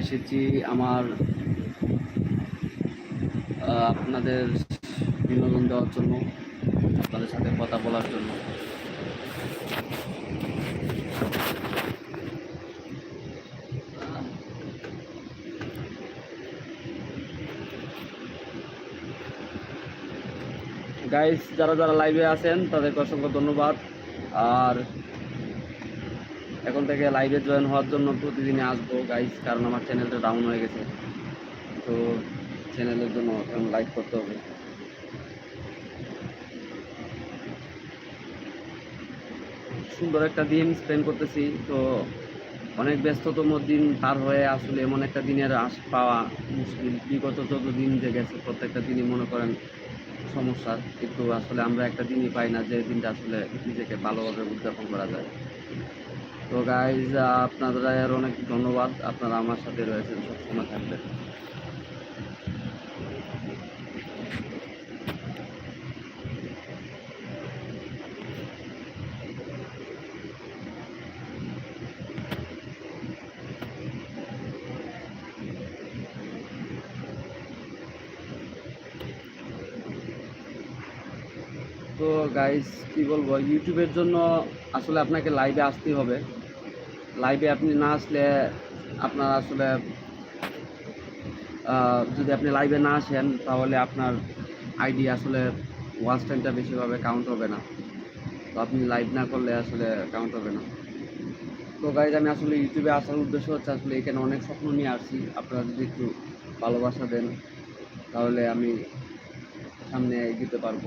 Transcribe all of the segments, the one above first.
এসেছি আমার আপনাদের বিনোদন দেওয়ার জন্য, আপনাদের সাথে কথা বলার জন্য। গাইস যারা যারা লাইভে আছেন, তাদেরকে অসংখ্য ধন্যবাদ। আর এখন থেকে লাইভে জয়েন হওয়ার জন্য প্রতিদিনই আসব গাইস কারণ আমার চ্যানেলটা ডাউন হয়ে গেছে। তো চ্যানেলের জন্য এখন লাইক করতে হবে। সুন্দর একটা দিন স্পেন্ড করতেছি, তো অনেক ব্যস্ততম দিন পার হয়ে আসলে এমন একটা দিনের আশ পাওয়া মুশকিল। বিগত যত দিন যে গেছে, প্রত্যেকটা দিনই মনে করেন সমস্যা। কিন্তু আসলে আমরা একটা দিনই পাই না যে দিনটা আসলে নিজেকে ভালোভাবে উদযাপন করা যায়। তো গাইজ আপনাদের অনেক ধন্যবাদ। আপনারা আমার সাথে রয়েছেন সবসময় থাকবেন। তো গাইস কি বলব? ইউটিউবের জন্য আসলে আপনাকে লাইভে আসতেই হবে। লাইভে আপনি না আসলে আপনার আসলে যদি আপনি লাইভে না আসেন, তাহলে আপনার আইডি আসলে ওয়াচ টাইমটা বেশিভাবে কাউন্ট হবে না। তো আপনি লাইভ না করলে আসলে কাউন্ট হবে না। তো গাইজ আমি আসলে ইউটিউবে আসার উদ্দেশ্য হচ্ছে আসলে এখানে অনেক স্বপ্ন নিয়ে আসছি। আপনারা যদি একটু ভালোবাসা দেন, তাহলে আমি সামনে এগিয়ে পারব।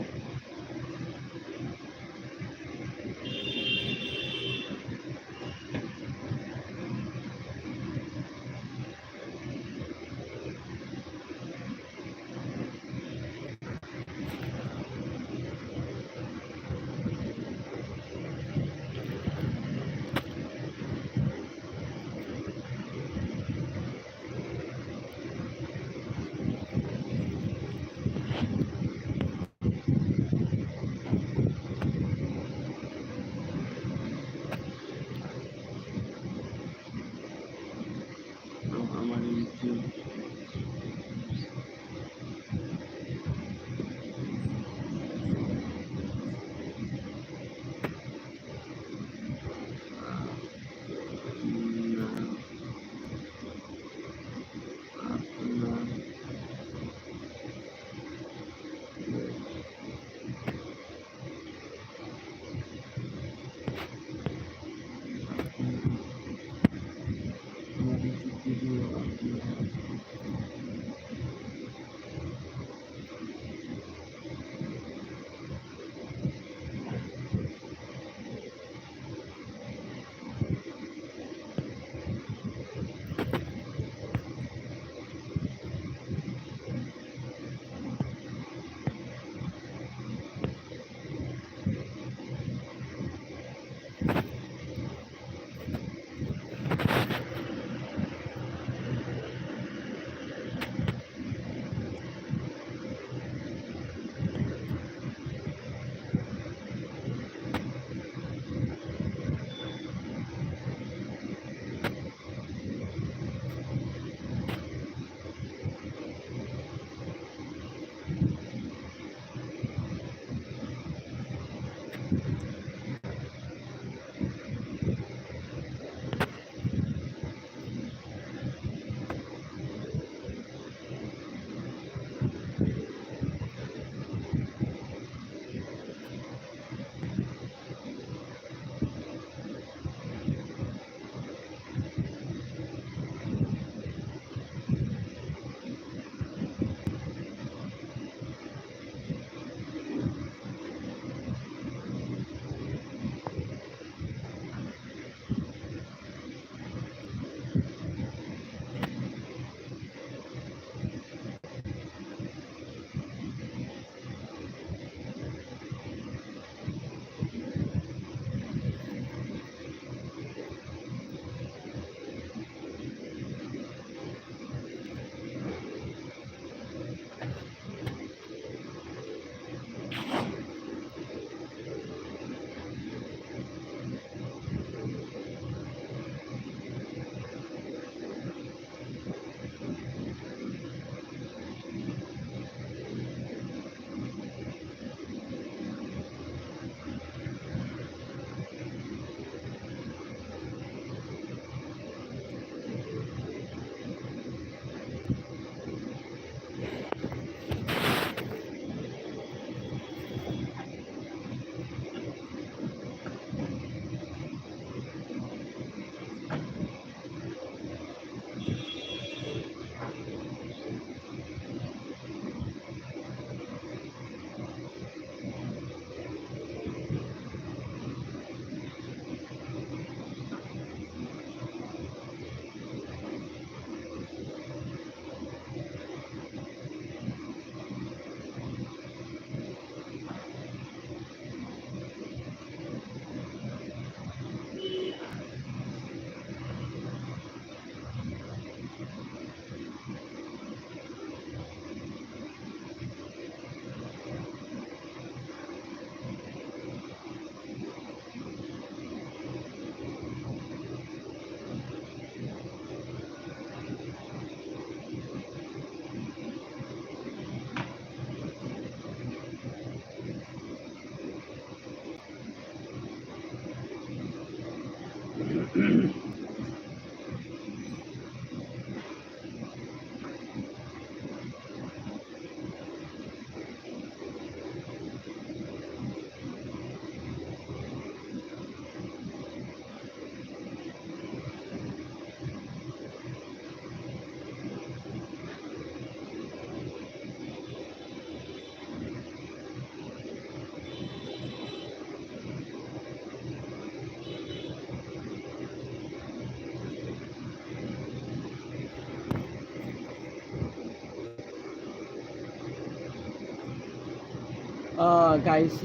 গাইস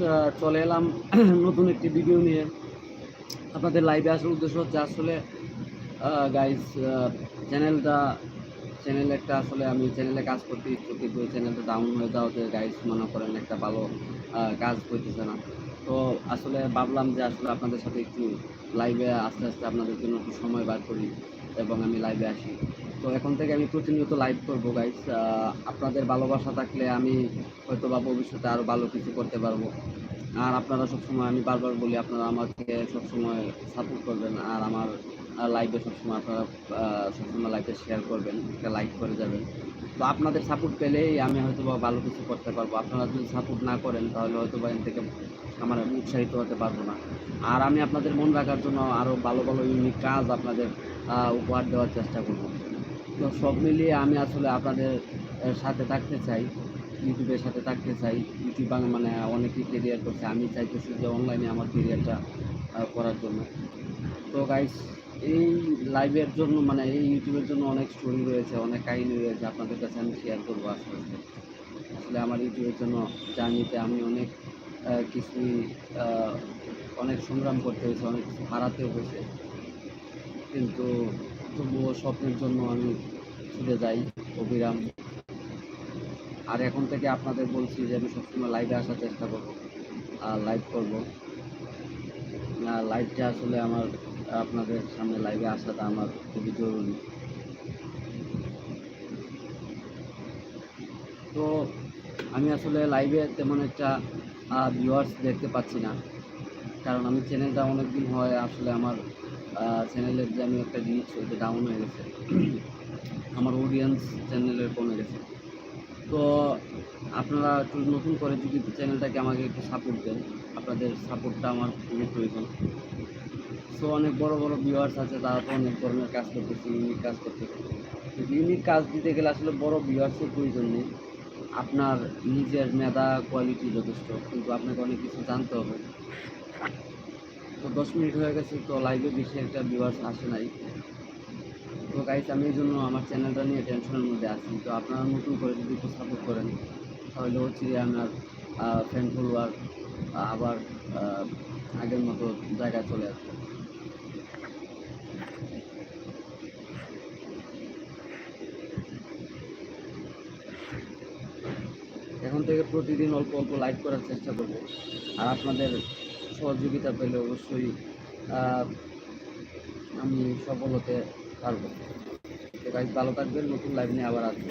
চলে এলাম নতুন একটি ভিডিও নিয়ে। আপনাদের লাইভে আসার উদ্দেশ্য হচ্ছে আসলে গাইস চ্যানেলটা চ্যানেল একটা আসলে আমি চ্যানেলে কাজ করতে ইচ্ছুক, কিন্তু চ্যানেলটা ডাউন হয়ে যাওয়াতে গাইস মনে করেন একটা ভালো কাজ করতেছে না। তো আসলে ভাবলাম যে আসলে আপনাদের সাথে একটু লাইভে আস্তে আস্তে আপনাদের জন্য একটু সময় বার করি এবং আমি লাইভে আসি। তো এখন থেকে আমি প্রতিনিয়ত লাইভ করব গাইস আপনাদের ভালোবাসা থাকলে আমি হয়তো বা ভবিষ্যতে আরও ভালো কিছু করতে পারব। আর আপনারা সবসময় আমি বারবার বলি, আপনারা আমাকে সবসময় সাপোর্ট করবেন আর আমার লাইভে সবসময় আপনারা সবসময় লাইভে শেয়ার করবেন, একটা লাইক করে যাবেন। তো আপনাদের সাপোর্ট পেলেই আমি হয়তো বা ভালো কিছু করতে পারব। আপনারা যদি সাপোর্ট না করেন, তাহলে হয়তো বা এর থেকে আমার উৎসাহিত হতে পারব না। আর আমি আপনাদের মন রাখার জন্য আরও ভালো ভালো ইউনিক কাজ আপনাদের উপহার দেওয়ার চেষ্টা করব। তো সব মিলিয়ে আমি আসলে আপনাদের সাথে থাকতে চাই, ইউটিউবের সাথে থাকতে চাই। ইউটিউব মানে অনেকেই কেরিয়ার করছে, আমি চাইতেছি যে অনলাইনে আমার কেরিয়ারটা করার জন্য। তো গাইস এই লাইভের জন্য মানে এই ইউটিউবের জন্য অনেক স্টোরি রয়েছে, অনেক কাহিনী রয়েছে আপনাদের কাছে আমি শেয়ার করব আস্তে আস্তে। আসলে আমার ইউটিউবের জন্য জার্নিতে আমি অনেক কিছুই অনেক সংগ্রাম করতে হয়েছে, অনেক কিছু হারাতেও হয়েছে। কিন্তু তবুও স্বপ্নের জন্য আমি ছুটে যাই অবিরাম আর এখন থেকে আপনাদের বলছি যে আমি সবসময় লাইভে আসার চেষ্টা করব, আর লাইভ করব। লাইভটা আসলে আমার, আপনাদের সামনে লাইভে আসাটা আমার খুবই জরুরি। তো, আমি আসলে লাইভে তেমন একটা ভিউয়ার্স দেখতে পাচ্ছি না। কারণ আমি চ্যানেলটা অনেক দিন হয় আসলে আমার চ্যানেলের যে আমি একটা জিনিস ওইটা ডাউন হয়ে গেছে। আমার অডিয়েন্স চ্যানেলের কমে গেছে। তো আপনারা একটু নতুন করে যদি চ্যানেলটাকে আমাকে একটু সাপোর্ট দেন, আপনাদের সাপোর্টটা আমার খুবই প্রয়োজন। সো অনেক বড় বড় ভিউয়ার্স আছে, তারা তো অনেক ধরনের কাজ করতেছে ইউনিক কাজ করতেছে। ইউনিক কাজ দিতে গেলে আসলে বড় ভিউয়ার্সের প্রয়োজন নেই। আপনার নিজের মেধা কোয়ালিটি যথেষ্ট, কিন্তু আপনাকে অনেক কিছু জানতে হবে। তো দশ মিনিট হয়ে গেছে, তো লাইভে বেশি একটা ভিউয়ার্স আসে নাই। তো গাইস আমি এই জন্য আমার চ্যানেলটা নিয়ে টেনশনের মধ্যে আছি। তো আপনারা নতুন করে যদি একটু সাপোর্ট করেন, তাহলে হচ্ছে যে আমার ফ্যান ফলোয়ার আবার আগের মতো জায়গায় চলে আসবে। এখন থেকে প্রতিদিন অল্প অল্প লাইক করার চেষ্টা করব। আর আপনাদের সহযোগিতা পেলে অবশ্যই আমি সফল হতে পারব। তো গাইজ ভালো থাকবেন, নতুন লাইভ নিয়ে আবার আসব।